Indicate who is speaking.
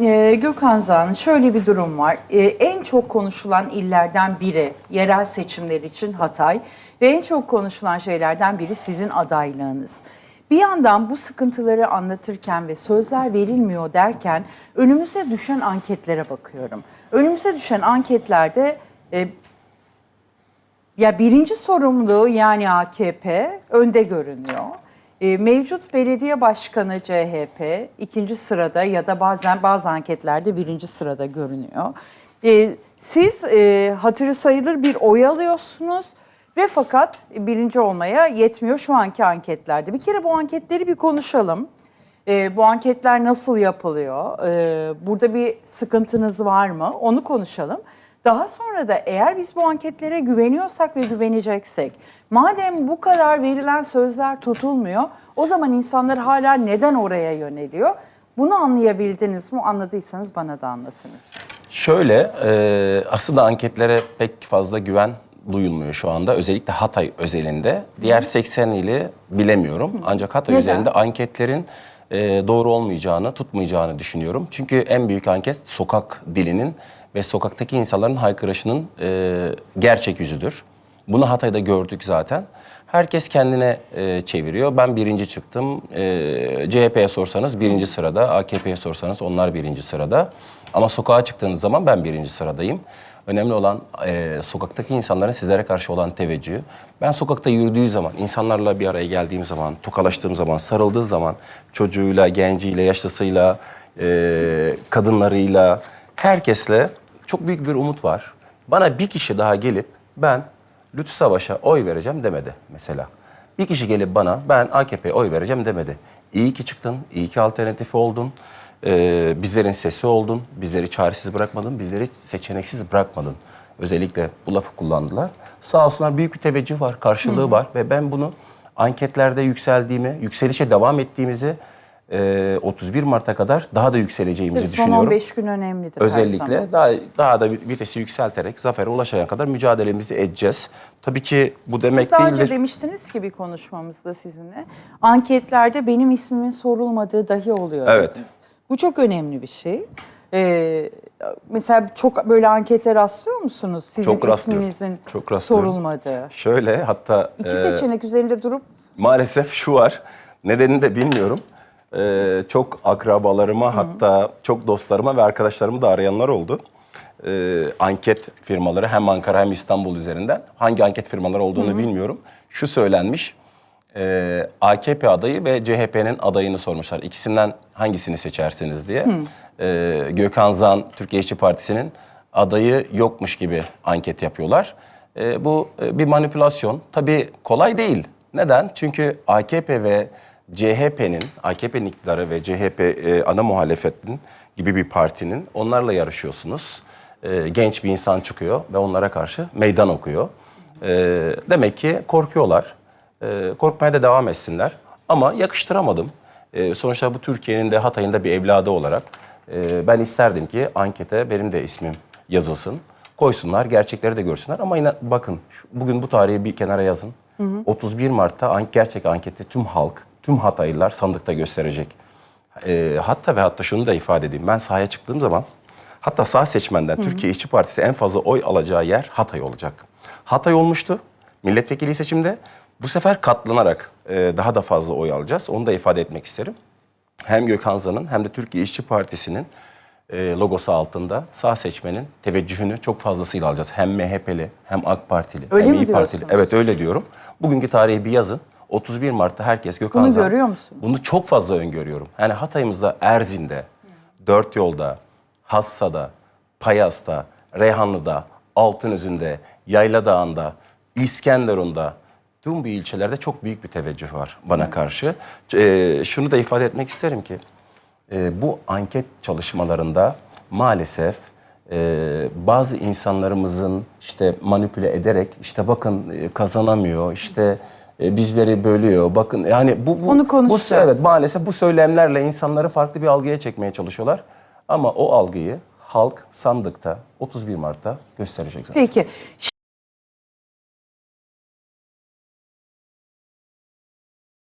Speaker 1: e, Gökhan Zan şöyle bir durum var. E, en çok konuşulan illerden biri yerel seçimler için Hatay ve en çok konuşulan şeylerden biri sizin adaylığınız. Bir yandan bu sıkıntıları anlatırken ve sözler verilmiyor derken önümüze düşen anketlere bakıyorum. Önümüze düşen anketlerde e, ya birinci sorumlu yani AKP önde görünüyor. E, mevcut belediye başkanı CHP ikinci sırada ya da bazen bazı anketlerde birinci sırada görünüyor. E, siz e, hatırı sayılır bir oy alıyorsunuz ve fakat birinci olmaya yetmiyor şu anki anketlerde. Bir kere bu anketleri bir konuşalım. Bu anketler nasıl yapılıyor? Burada bir sıkıntınız var mı? Onu konuşalım. Daha sonra da eğer biz bu anketlere güveniyorsak ve güveneceksek, madem bu kadar verilen sözler tutulmuyor, o zaman insanlar hala neden oraya yöneliyor? Bunu anlayabildiniz mi? Anladıysanız bana da anlatın.
Speaker 2: Şöyle, e, aslında anketlere pek fazla güven duyulmuyor şu anda. Özellikle Hatay özelinde. Diğer 80 ili bilemiyorum. Ancak Hatay
Speaker 1: Neden?
Speaker 2: özelinde anketlerin e, doğru olmayacağını, tutmayacağını düşünüyorum. Çünkü en büyük anket sokak dilinin ve sokaktaki insanların haykırışının e, gerçek yüzüdür. Bunu Hatay'da gördük zaten. Herkes kendine e, çeviriyor. Ben birinci çıktım. E, CHP'ye sorsanız birinci sırada, AKP'ye sorsanız onlar birinci sırada. Ama sokağa çıktığınız zaman ben birinci sıradayım. Önemli olan e, sokaktaki insanların sizlere karşı olan teveccühü. Ben sokakta yürüdüğü zaman, insanlarla bir araya geldiğim zaman, tokalaştığım zaman, sarıldığı zaman çocuğuyla, genciyle, yaşlısıyla, e, kadınlarıyla, herkesle çok büyük bir umut var. Bana bir kişi daha gelip ben Lütfü Savaş'a oy vereceğim demedi mesela. Bir kişi gelip bana ben AKP'ye oy vereceğim demedi. İyi ki çıktın, iyi ki alternatifi oldun. Ee, bizlerin sesi oldun, bizleri çaresiz bırakmadın, bizleri seçeneksiz bırakmadın. Özellikle bu lafı kullandılar. Sağ olsunlar büyük bir teveccüh var, karşılığı var ve ben bunu anketlerde yükseldiğimi, yükselişe devam ettiğimizi e, 31 Mart'a kadar daha da yükseleceğimizi
Speaker 1: Son
Speaker 2: düşünüyorum.
Speaker 1: 15 gün önemlidir.
Speaker 2: Özellikle daha daha da vitesi yükselterek zafere ulaşana kadar mücadelemizi edeceğiz. Tabii ki bu demek
Speaker 1: Siz daha önce
Speaker 2: değildir.
Speaker 1: demiştiniz ki bir konuşmamızda sizinle. Anketlerde benim ismimin sorulmadığı dahi oluyor
Speaker 2: Evet.
Speaker 1: dediniz. Bu çok önemli bir şey. Ee, mesela çok böyle ankete rastlıyor musunuz? Sizin
Speaker 2: Çok
Speaker 1: isminizin
Speaker 2: Çok rastlıyorum.
Speaker 1: sorulmadığı.
Speaker 2: Şöyle hatta
Speaker 1: İki
Speaker 2: e,
Speaker 1: seçenek üzerinde durup
Speaker 2: maalesef şu var. Nedenini de bilmiyorum. E, çok akrabalarıma hatta çok dostlarıma ve arkadaşlarımı da arayanlar oldu. E, anket firmaları hem Ankara hem İstanbul üzerinden. Hangi anket firmaları olduğunu bilmiyorum. Şu söylenmiş. e, AKP adayı ve CHP'nin adayını sormuşlar. İkisinden hangisini seçersiniz diye. E, Gökhan Zan, Türkiye İşçi Partisi'nin adayı yokmuş gibi anket yapıyorlar. E, bu e, bir manipülasyon. Tabii kolay değil. Neden? Çünkü AKP ve CHP'nin, AKP'nin iktidarı ve CHP e, ana muhalefetin gibi bir partinin onlarla yarışıyorsunuz. E, genç bir insan çıkıyor ve onlara karşı meydan okuyor. E, demek ki korkuyorlar. E, korkmaya da devam etsinler. Ama yakıştıramadım. E, sonuçta bu Türkiye'nin de Hatay'ın da bir evladı olarak e, ben isterdim ki ankete benim de ismim yazılsın. Koysunlar, gerçekleri de görsünler. Ama yine bakın şu- bugün bu tarihi bir kenara yazın. 31 Mart'ta an- gerçek anketi tüm halk, tüm Hataylılar sandıkta gösterecek. E, hatta ve hatta şunu da ifade edeyim. Ben sahaya çıktığım zaman hatta sağ seçmenden Türkiye İşçi Partisi en fazla oy alacağı yer Hatay olacak. Hatay olmuştu milletvekili seçimde. Bu sefer katlanarak e, daha da fazla oy alacağız. Onu da ifade etmek isterim. Hem Gökhan Zan'ın hem de Türkiye İşçi Partisi'nin e, logosu altında sağ seçmenin teveccühünü çok fazlasıyla alacağız. Hem MHP'li hem AK Partili
Speaker 1: Öyle
Speaker 2: hem İyi Partili. Evet öyle diyorum. Bugünkü tarihi bir yazın. 31 Mart'ta herkes Gökhan
Speaker 1: Bunu
Speaker 2: Zan-
Speaker 1: görüyor musunuz?
Speaker 2: Bunu çok fazla öngörüyorum. Yani Hatay'ımızda Erzin'de, Dört Yolda, Hassa'da, Payas'ta, Reyhanlı'da, Altınözü'nde, Yayla Dağı'nda, İskenderun'da tüm bu ilçelerde çok büyük bir teveccüh var bana karşı. Ee, şunu da ifade etmek isterim ki e, bu anket çalışmalarında maalesef e, bazı insanlarımızın işte manipüle ederek işte bakın e, kazanamıyor işte e, bizleri bölüyor. Bakın yani bu bu
Speaker 1: Onu
Speaker 2: bu evet maalesef bu söylemlerle insanları farklı bir algıya çekmeye çalışıyorlar. Ama o algıyı halk sandıkta 31 Mart'ta gösterecek zaten.
Speaker 1: peki